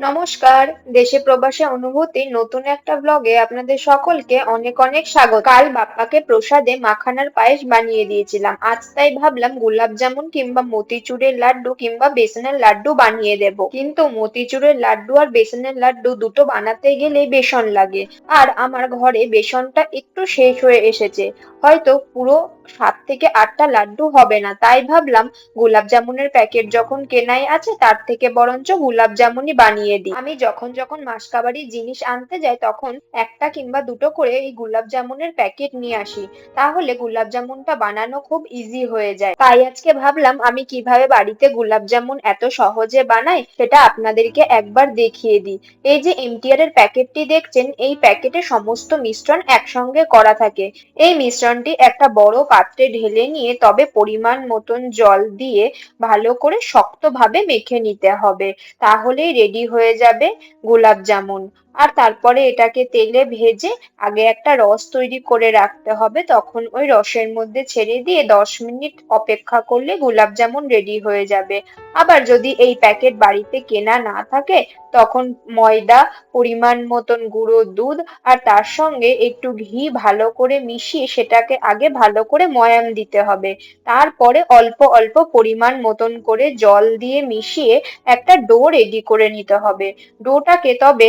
নমস্কার, দেশে প্রবাসে অনুভূতি নতুন একটা ব্লগে আপনাদের সকলকে অনেক অনেক স্বাগত। কাল বাপ্পাকে প্রসাদে মাখানার পায়েস বানিয়ে দিয়েছিলাম। আজ তাই ভাবলাম গোলাপ জামুন কিংবা মতিচুরের লাড্ডু কিংবা বেসনের লাড্ডু বানিয়ে দেব। কিন্তু মতিচুরের লাড্ডু আর বেসনের লাড্ডু দুটো বানাতে গেলে বেসন লাগে। আর আমার ঘরে বেসনটা একটু শেষ হয়ে এসেছে। হয়তো পুরো সাত থেকে আটটা লাড্ডু হবে না। তাই ভাবলাম গোলাপ জামুনের প্যাকেট যখন কেনাই আছে, তার থেকে বরঞ্চ গোলাপ জামুনই বানিয়ে দিই। আমি যখন যখন মাসকাবাড়ির জিনিস আনতে যাই, তখন একটা কিংবা দুটো করে এই গোলাপ জামুনের প্যাকেট নিয়ে আসি। তাহলে গোলাপ জামুনটা বানানো খুব ইজি হয়ে যায়। তাই আজকে ভাবলাম আমি কীভাবে বাড়িতে গোলাপ জামুন এত সহজে বানাই, সেটা আপনাদেরকে একবার দেখিয়ে দিই। এই যে এমটিআর এর প্যাকেটটি দেখছেন, এই প্যাকেটে সমস্ত মিশ্রণ একসঙ্গে করা থাকে। এই মিশ্রণটি একটা বড় পাত্রে ঢেলে নিয়ে তবে পরিমাণ মতন জল দিয়ে ভালো করে শক্তভাবে মেখে নিতে হবে। তাহলেই রেডি হয়ে যাবে গোলাপ জামুন। আর তারপরে এটাকে তেলে ভেজে আগে একটা রস তৈরি করে রাখতে হবে। তখন ওই রসের মধ্যে ছেড়ে দিয়ে দশ মিনিট অপেক্ষা করলে গোলাপ জামুন রেডি হয়ে যাবে। আবার যদি এই প্যাকেট বাড়িতে কেনা না থাকে, তখন ময়দা, পরিমাণ মতন গুঁড়ো দুধ আর তার সঙ্গে একটু ঘি ভালো করে মিশিয়ে সেটাকে আগে ভালো করে ময়াম দিতে হবে। তারপরে অল্প অল্প পরিমাণ মতন করে জল দিয়ে মিশিয়ে একটা ডো রেডি করে নিতে হবে। ডোটাকে তবে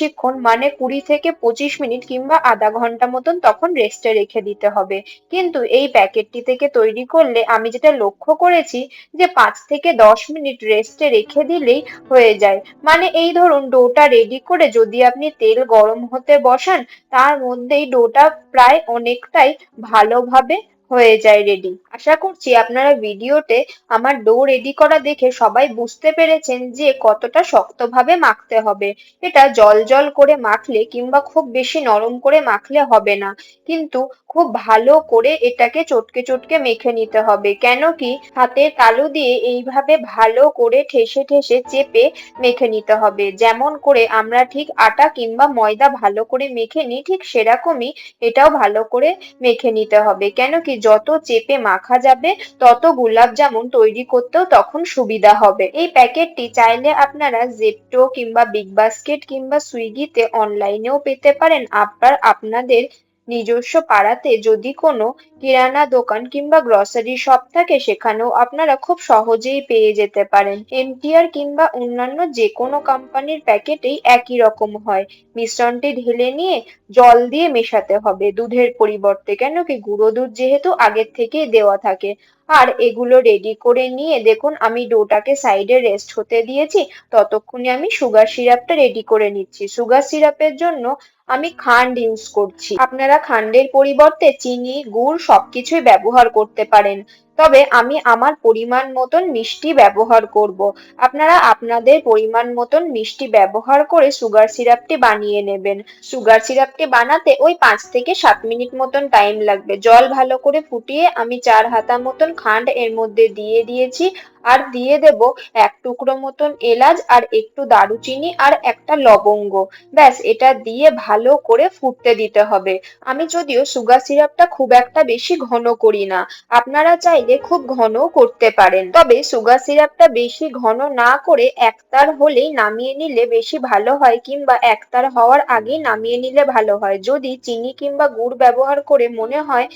বেশিক্ষণ মানে কুড়ি থেকে পঁচিশ মিনিট কিংবা আধা ঘণ্টা মতন তখন রেস্টে রেখে দিতে হবে। কিন্তু এই প্যাকেটটি থেকে তৈরি করলে আমি যেটা লক্ষ্য করেছি যে পাঁচ থেকে দশ মিনিট রেস্টে রেখে দিলেই হয়ে যায়। মানে এই ধরুন ডোটা রেডি করে যদি আপনি তেল গরম হতে বসান, তার মধ্যেই ডোটা প্রায় অনেকটাই ভালোভাবে হয়ে যায় রেডি আশা করছি আপনারা ভিডিওতে আমার ডো রেডি করা দেখে সবাই বুঝতে পেরেছেন যে কতটা শক্তভাবে মাখতে হবে। এটা জল জল করে মাখলে কিংবা খুব বেশি নরম করে মাখলে হবে না। কিন্তু খুব ভালো করে এটাকে চটকে চটকে মেখে নিতে হবে। কেন কি হাতের তালু দিয়ে এইভাবে ভালো করে ঠেসে ঠেসে চেপে মেখে নিতে হবে। যেমন করে আমরা ঠিক আটা কিংবা ময়দা ভালো করে মেখে নিই, ঠিক সেরকমই এটাও ভালো করে মেখে নিতে হবে। কেন কি যত চেপে মাখা যাবে, তত গোলাপ জামুন তৈরি করতেও তখন সুবিধা হবে। এই প্যাকেটটি চাইলে আপনারা জেপটো কিংবা বিগ বাস্কেট কিংবা সুইগিতে অনলাইনেও পেতে পারেন। আপনার আপনাদের নিজস্ব পাড়াতে যদি কোনো কিরানা দোকান কিংবা গ্রসারি শপ থাকে, সেখানেও আপনারা খুব সহজেই পেয়ে যেতে পারেন। এমটিআর কিংবা অন্যান্য যে কোনো কোম্পানির প্যাকেটেই একই রকম হয়। মিশ্রণটি ঢেলে নিয়ে জল দিয়ে মেশাতে হবে। দুধের পরিবর্তে কেন কি গুঁড়ো দুধ যেহেতু আগের থেকেই দেওয়া থাকে। আর এগুলো রেডি করে নিয়ে দেখুন, আমি ডোটাকে সাইডে রেস্ট হতে দিয়েছি, ততক্ষণে আমি সুগার সিরাপটা রেডি করে নিচ্ছি। সুগার সিরাপের জন্য আমি খান্ড ইউজ করছি। আপনারা খান্ডের পরিবর্তে চিনি, গুড় সবকিছুই ব্যবহার করতে পারেন। তবে আমি আমার পরিমাণ মতন মিষ্টি ব্যবহার করব। আপনারা আপনাদের পরিমাণ মতন মিষ্টি ব্যবহার করে সুগার সিরাপটি বানিয়ে নেবেন। সুগার সিরাপটি বানাতে ওই পাঁচ থেকে সাত মিনিট মতন টাইম লাগবে। জল ভালো করে ফুটিয়ে আমি চার হাতা মতন খান্ড এর মধ্যে দিয়ে দিয়েছি। আর দিয়ে দেব এক টুকরো মতন এলাচ আর একটু দারুচিনি আর একটা লবঙ্গ। ব্যাস, এটা দিয়ে ভালো করে ফুটতে দিতে হবে। আমি যদিও সুগার সিরাপটা খুব একটা বেশি ঘন করি না, আপনারা চাইলে খুব ঘন করতে পারেন। তবে সুগার সিরাপটা বেশি ঘন না করে একতার হলেই নামিয়ে নিলে বেশি ভালো হয় কিংবা একতার হওয়ার আগেই নামিয়ে নিলে ভালো হয়। যদি চিনি কিংবা গুড় ব্যবহার করে মনে হয়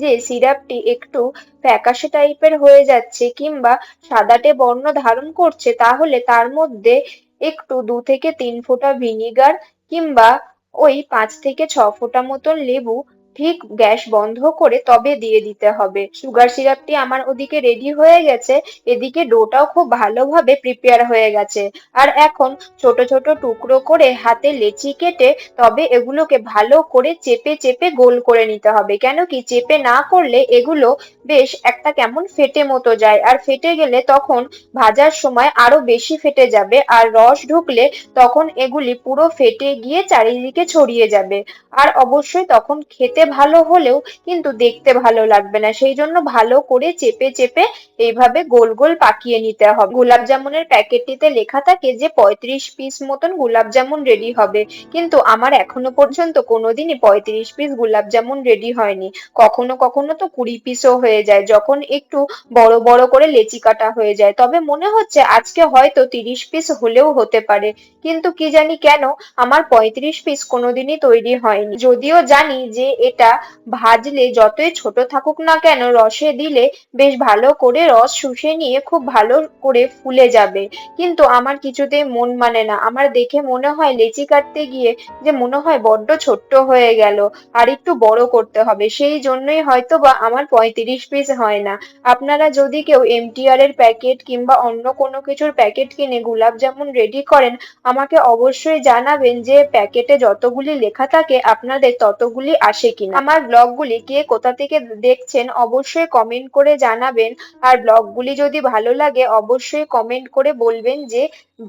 যে সিরাপটি একটু ফ্যাকাশে টাইপের হয়ে যাচ্ছে কিংবা সাদাটে বর্ণ ধারণ করছে, তাহলে তার মধ্যে একটু দু থেকে তিন ফোঁটা ভিনিগার কিংবা ওই পাঁচ থেকে ছ ফোঁটা মতন লেবু ঠিক গ্যাস বন্ধ করে তবে দিয়ে দিতে হবে। সুগার সিরাপটি আমার ওদিকে রেডি হয়ে গেছে, এদিকে ডোটাও খুব ভালোভাবে প্রিপেয়ার হয়ে গেছে। আর এখন ছোট ছোট টুকরো করে হাতে লেচি কেটে তবে এগুলোকে ভালো করে চেপে চেপে গোল করে নিতে হবে। কেন কি চেপে না করলে এগুলো বেশ একটা কেমন ফেটে মতো যায়। আর ফেটে গেলে তখন ভাজার সময় আরও বেশি ফেটে যাবে। আর রস ঢুকলে তখন এগুলি পুরো ফেটে গিয়ে চারিদিকে ছড়িয়ে যাবে। আর অবশ্যই তখন খেতে ভালো হলেও কিন্তু দেখতে ভালো লাগবে না। সেই জন্য ভালো করে চেপে চেপে এইভাবে গোল গোল পাকিয়ে নিতে হবে। গোলাপ জামুনের প্যাকেটটিতে লেখা থাকে যে, পঁয়ত্রিশ পিস মতন গোলাপ জামুন রেডি হবে। কিন্তু আমার এখনও পর্যন্ত কোনোদিনই পঁয়ত্রিশ পিস গোলাপ জামুন রেডি হয়নি। কখনো কখনো তো কুড়ি পিসও হয়ে যায়, যখন একটু বড় বড় করে লেচি কাটা হয়ে যায়। তবে মনে হচ্ছে আজকে হয়তো তিরিশ পিস হলেও হতে পারে। কিন্তু কি জানি কেন, আমার পঁয়ত্রিশ পিস কোনোদিনই তৈরি হয়নি। যদিও জানি যে এটা ভাজলে যতই ছোট থাকুক না কেন রসে দিলে বেশ ভালো করে রস শুষে নিয়ে খুব ভালো করে ফুলে যাবে। কিন্তু আমার কিছুতেই মন মানে না। আমার দেখে মনে হয় লেচি কাটতে গিয়ে যে মনে হয় বড্ড ছোট্ট হয়ে গেল, আর একটু বড় করতে হবে। সেই জন্যই হয়তো বা আমার পঁয়ত্রিশ পিস হয় না। আপনারা যদি কেউ এমটিআর এর প্যাকেট কিংবা অন্য কোনো কিছুর প্যাকেট কিনে গোলাপ জামুন রেডি করেন, আমাকে অবশ্যই জানাবেন যে প্যাকেটে যতগুলি লেখা থাকে, আপনাদের ততগুলি আসে কিনা। আমার ব্লগগুলি কে কোথা থেকে দেখছেন অবশ্যই কমেন্ট করে জানাবেন। আর ব্লগগুলি যদি ভালো লাগে, অবশ্যই কমেন্ট করে বলবেন যে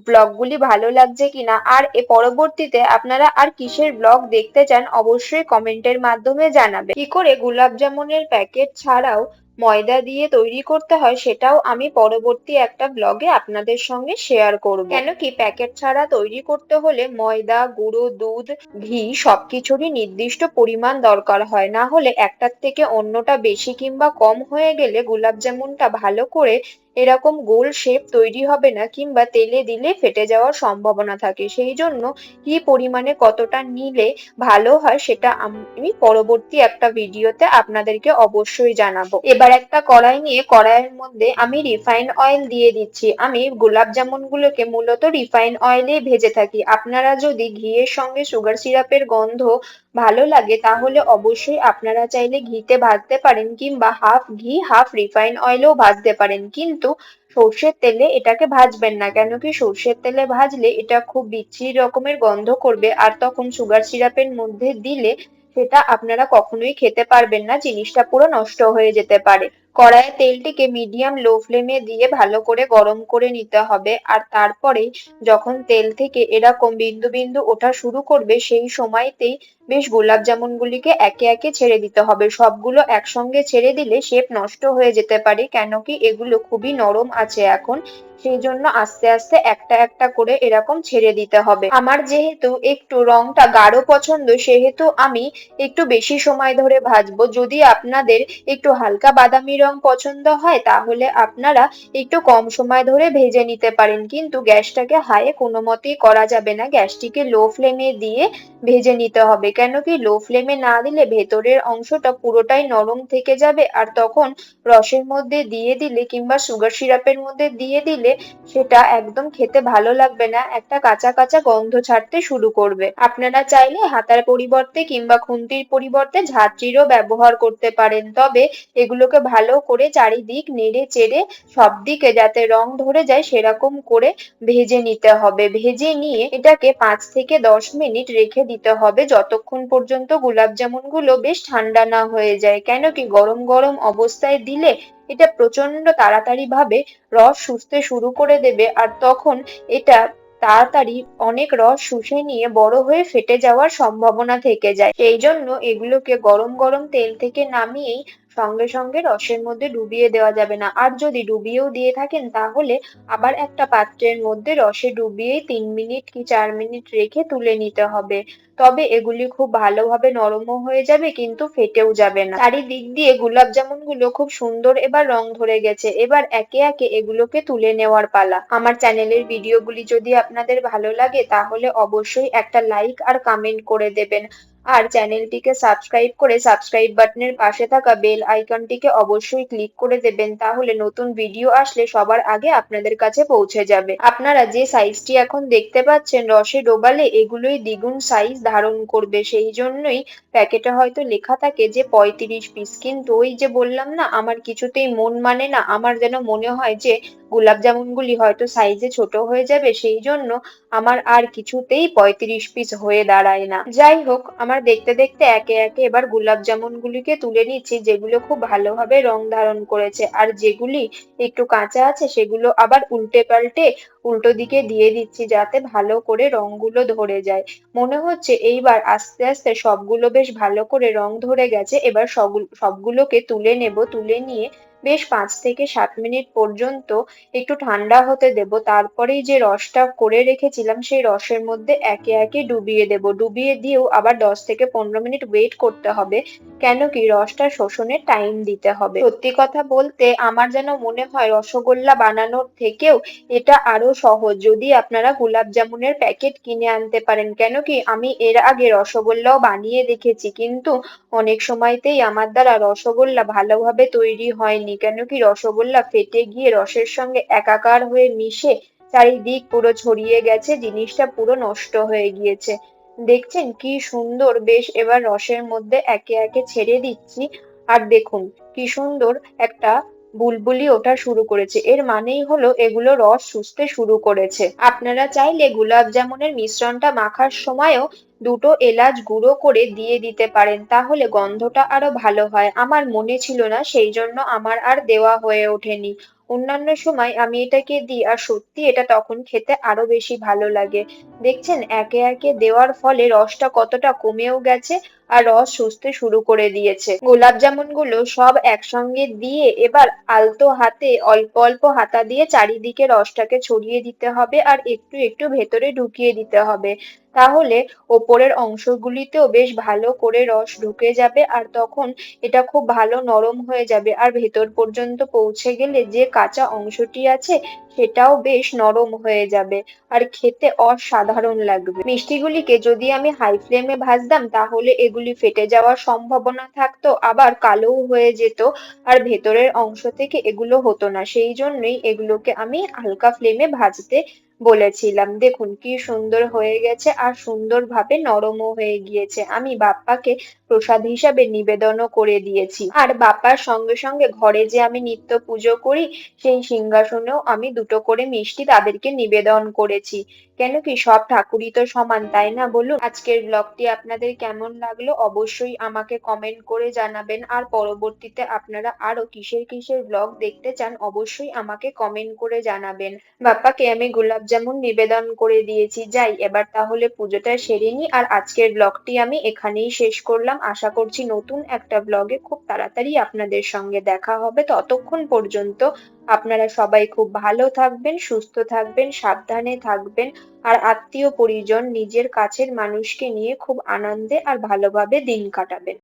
ব্লগগুলি ভালো লাগছে কিনা। আর এ পরবর্তীতে আপনারা আর কিসের ব্লগ দেখতে চান, অবশ্যই কমেন্টের মাধ্যমে জানাবেন। কি করে গোলাপ জামুনের প্যাকেট ছাড়াও ময়দা দিয়ে তৈরি করতে হয়, সেটাও আমি পরবর্তী একটা ব্লগে আপনাদের সঙ্গে শেয়ার করব। কেন কি প্যাকেট ছাড়া তৈরি করতে হলে ময়দা, গুঁড়ো, দুধ, ঘি সবকিছুরই নির্দিষ্ট পরিমাণ দরকার হয়। না হলে একটার থেকে অন্যটা বেশি কিংবা কম হয়ে গেলে গোলাপ জামুনটা ভালো করে এরকম গোল শেপ তৈরি হবে না কিংবা তেলে দিলে ফেটে যাওয়ার সম্ভাবনা থাকে। সেই জন্য কি পরিমাণে কতটা নিলে ভালো হয় সেটা আমি পরবর্তী একটা ভিডিওতে আপনাদেরকে অবশ্যই জানাব। এবার একটা কড়াই নিয়ে কড়াইয়ের মধ্যে আমি রিফাইন অয়েল দিয়ে দিচ্ছি। আমি গোলাপ জামুন গুলোকে মূলত রিফাইন অয়েলে ভেজে থাকি। আপনারা যদি ঘিয়ের সঙ্গে সুগার সিরাপের গন্ধ ভালো লাগে, তাহলে অবশ্যই আপনারা চাইলে ঘিতে ভাজতে পারেন কিংবা হাফ ঘি হাফ রিফাইন অয়েলও ভাজতে পারেন। কিন্তু সর্ষের তেলে এটাকে ভাজবেন না কেন কি সর্ষের তেলে ভাজলে এটা খুব বিচ্ছিরি রকমের গন্ধ করবে আর তখন সুগার সিরাপের মধ্যে দিলে সেটা আপনারা কখনোই খেতে পারবেন না, জিনিসটা পুরো নষ্ট হয়ে যেতে পারে। কড়াইয়ে তেলটিকে মিডিয়াম লো ফ্লেমে দিয়ে ভালো করে গরম করে নিতে হবে। আর তারপরে যখন তেল থেকে এরকম বিন্দু বিন্দু ওঠা শুরু করবে, সেই সময়তেই বেশ গোলাপ জামুন গুলিকে একে একে ছেড়ে দিতে হবে। সবগুলো একসঙ্গে ছেড়ে দিলে শেপ নষ্ট হয়ে যেতে পারে কেন কি এগুলো খুবই নরম আছে এখন। সেই জন্য আস্তে আস্তে একটা একটা করে এরকম ছেড়ে দিতে হবে। আমার যেহেতু একটু রংটা গাঢ় পছন্দ, সেহেতু আমি একটু বেশি সময় ধরে ভাজবো। যদি আপনাদের একটু হালকা বাদামি রং পছন্দ হয়, তাহলে আপনারা একটু কম সময় ধরে ভেজে নিতে পারেন। কিন্তু গ্যাসটাকে হাইয়ে কোনো মতেই করা যাবে না। গ্যাসটিকে লো ফ্লেমে দিয়ে ভেজে নিতে হবে। কেন কি লো ফ্লেমে না দিলে ভেতরের অংশটা পুরোটাই নরম থেকে যাবে। আর তখন রসের মধ্যে দিয়ে দিলে কিংবা সুগার সিরাপের মধ্যে দিয়ে দিলে সেটা একদম খেতে ভালো লাগবে না। একটা কাঁচা কাঁচা গন্ধ ছাড়তে শুরু করবে। আপনারা চাইলে হাতার পরিবর্তে কিংবা খুন্তির পরিবর্তে ঝাঁঝরিরও ব্যবহার করতে পারেন। তবে এগুলোকে ভালো করে চারিদিক নেড়ে চেড়ে সব দিকে যাতে রং ধরে যায় সেরকম করে ভেজে নিতে হবে। ভেজে নিয়ে এটাকে পাঁচ থেকে দশ মিনিট রেখে দিতে হবে। যতক্ষণ পর্যন্ত গোলাপ জামুনগুলো বেশ ঠান্ডা না হয়ে যায়। কেন কি গরম গরম অবস্থায় দিলে এটা প্রচণ্ড তাড়াতাড়ি ভাবে রস শুষতে শুরু করে দেবে আর তখন এটা তাড়াতাড়ি অনেক রস শুষে নিয়ে বড় হয়ে ফেটে যাওয়ার সম্ভাবনা থেকে যায়। সেই জন্য এগুলোকে গরম গরম তেল থেকে নামিয়েই সঙ্গে সঙ্গে রসের মধ্যে ডুবিয়ে দেওয়া যাবে না। আর যদি ডুবিয়েও দিয়ে থাকেন, তাহলে আবার একটা পাত্রের মধ্যে রসে ডুবিয়ে তিন মিনিট কি চার মিনিট রেখে তুলে নিতে হবে। তবে এগুলি খুব ভালোভাবে নরমও হয়ে যাবে, কিন্তু ফেটেও যাবে না। চারিদিক দিয়ে গোলাপ জামুনগুলো খুব সুন্দর এবার রং ধরে গেছে। এবার একে একে এগুলোকে তুলে নেওয়ার পালা। আমার চ্যানেলের ভিডিওগুলি যদি আপনাদের ভালো লাগে, তাহলে অবশ্যই একটা লাইক আর কমেন্ট করে দেবেন। আর চ্যানেলটিকে সাবস্ক্রাইব করে সাবস্ক্রাইব বাটনের পাশে থাকা বেল আইকনটিকে অবশ্যই ক্লিক করে দেবেন, তাহলে নতুন ভিডিও আসলে সবার আগে আপনাদের কাছে পৌঁছে যাবে। আপনারা যে সাইজটি এখন দেখতে পাচ্ছেন রসে ডোবালে এগুলোই দ্বিগুণ সাইজ ধারণ করবে। সেই জন্যই প্যাকেটে হয়তো লেখা থাকে যে পঁয়ত্রিশ পিস। কিন্তু ওই যে বললাম না, আমার কিছুতেই মন মানে না, আমার যেন মনে হয় যে গোলাপ জামুনগুলি হয়তো সাইজে ছোট হয়ে যাবে, সেই জন্য আমার আর কিছুতেই পঁয়ত্রিশ পিস হয়ে দাঁড়ায় না। যাই হোক, আমার আমার দেখতে দেখতে একে একে এবার গোলাপ জামুন গুলিকে তুলে নিচ্ছি, যেগুলো খুব ভালোভাবে রং ধারণ করেছে। আর যেগুলি একটু কাঁচা আছে, সেগুলো আবার উল্টে পাল্টে উল্টো দিকে দিয়ে দিচ্ছি যাতে ভালো করে রংগুলো ধরে যায়। মনে হচ্ছে এইবার আস্তে আস্তে সবগুলো বেশ ভালো করে রং ধরে গেছে, এবার সবগুলোকে তুলে নেব, তুলে নিয়ে বেশ পাঁচ থেকে সাত মিনিট পর্যন্ত একটু ঠান্ডা হতে দেব। তারপরেই যে রসটা করে রেখেছিলাম, সেই রসের মধ্যে একে একে ডুবিয়ে দেব। ডুবিয়ে দিয়েও আবার দশ থেকে পনেরো মিনিট ওয়েট করতে হবে। কেন কি রসটা শোষণে টাইম দিতে হবে। সত্যি কথা বলতে আমার যেন মনে হয় রসগোল্লা বানানোর থেকেও এটা আরও সহজ। যদি আপনারা গোলাপ জামুনের প্যাকেট কিনে আনতে পারেন, কেন কি আমি এর আগে রসগোল্লাও বানিয়ে দেখেছি। কিন্তু অনেক সময়তেই আমার দ্বারা রসগোল্লা ভালোভাবে তৈরি হয়নি। কেন কি রসগোল্লা ফেটে গিয়ে রসের সঙ্গে একাকার হয়ে মিশে চারিদিক পুরো ছড়িয়ে গেছে, জিনিসটা পুরো নষ্ট হয়ে গিয়েছে। দেখছেন কি সুন্দর? বেশ, এবার রসের মধ্যে একে একে ছেড়ে দিচ্ছি। আর দেখুন, কি সুন্দর একটা বুলবুলি ওঠা শুরু করেছে। এর মানেই হলো এগুলো রস শুষতে শুরু করেছে। আপনারা চাইলে গুলাব জামুনের মিশ্রণটা মাখার সময়ও দুটো এলাচ গুঁড়ো করে দিয়ে দিতে পারেন, তাহলে গন্ধটা আরও ভালো হয়। আমার মনে ছিল না সেই জন্য আমার আর দেওয়া হয়ে ওঠেনি। অন্যান্য সময় আমি এটাকে দিই আর সত্যি এটা তখন খেতে আরও বেশি ভালো লাগে। দেখছেন, একে একে দেওয়ার ফলে রসটা কতটা কমেও গেছে আর রস শুষতে শুরু করে দিয়েছে। গোলাপ জামুনগুলো সব একসঙ্গে দিয়ে এবার আলতো হাতে অল্প অল্প হাতা দিয়ে চারিদিকে রসটাকে ছড়িয়ে দিতে হবে আর একটু একটু ভেতরে ঢুকিয়ে দিতে হবে। তাহলে ওপরের অংশগুলিতেও বেশ ভালো করে রস ঢুকে যাবে আর তখন এটা খুব ভালো নরম হয়ে যাবে। আর ভেতর পর্যন্ত পৌঁছে গেলে যে কাঁচা অংশটি আছে সেটাও বেশ নরম হয়ে যাবে আর খেতে অসাধারণ লাগবে। মিষ্টিগুলিকে যদি আমি হাই ফ্লেমে ভাজতাম তাহলে এগুলি ফেটে যাওয়ার সম্ভাবনা থাকতো, আবার কালোও হয়ে যেত আর ভেতরের অংশ থেকে এগুলো হতো না। সেই জন্যই এগুলোকে আমি হালকা ফ্লেমে ভাজতে বলেছিলাম, দেখুন কি সুন্দর হয়ে গেছে আর সুন্দরভাবে নরমও হয়ে গিয়েছে। আমি বাপ্পাকে প্রসাদ হিসাবে নিবেদনও করে দিয়েছি। আর বাপ্পার সঙ্গে সঙ্গে ঘরে যে আমি নিত্য পুজো করি, সেই সিংহাসনেও আমি দুটো করে মিষ্টি তাদেরকে নিবেদন করেছি। কেন কি সব ঠাকুরই তো সমান, তাই না বলুন? আজকের ব্লগটি আপনাদের কেমন লাগল অবশ্যই আমাকে কমেন্ট করে জানাবেন। আর পরবর্তীতে আপনারা আরও কিসের কিসের ব্লগ দেখতে চান অবশ্যই আমাকে কমেন্ট করে জানাবেন। বাপ্পাকে আমি গোলাপ জামুন নিবেদন করে দিয়েছি। যাই, এবার তাহলে পুজোটা সেরে নি। আর আজকের ব্লগটি আমি এখানেই শেষ করলাম। আশা করছি নতুন একটা ব্লগে খুব তাড়াতাড়ি আপনাদের সঙ্গে দেখা হবে। ততক্ষণ পর্যন্ত আপনারা সবাই খুব ভালো থাকবেন, সুস্থ থাকবেন, সাবধানে থাকবেন আর আত্মীয় পরিজন, নিজের কাছের মানুষকে নিয়ে খুব আনন্দে আর ভালোভাবে দিন কাটাবেন।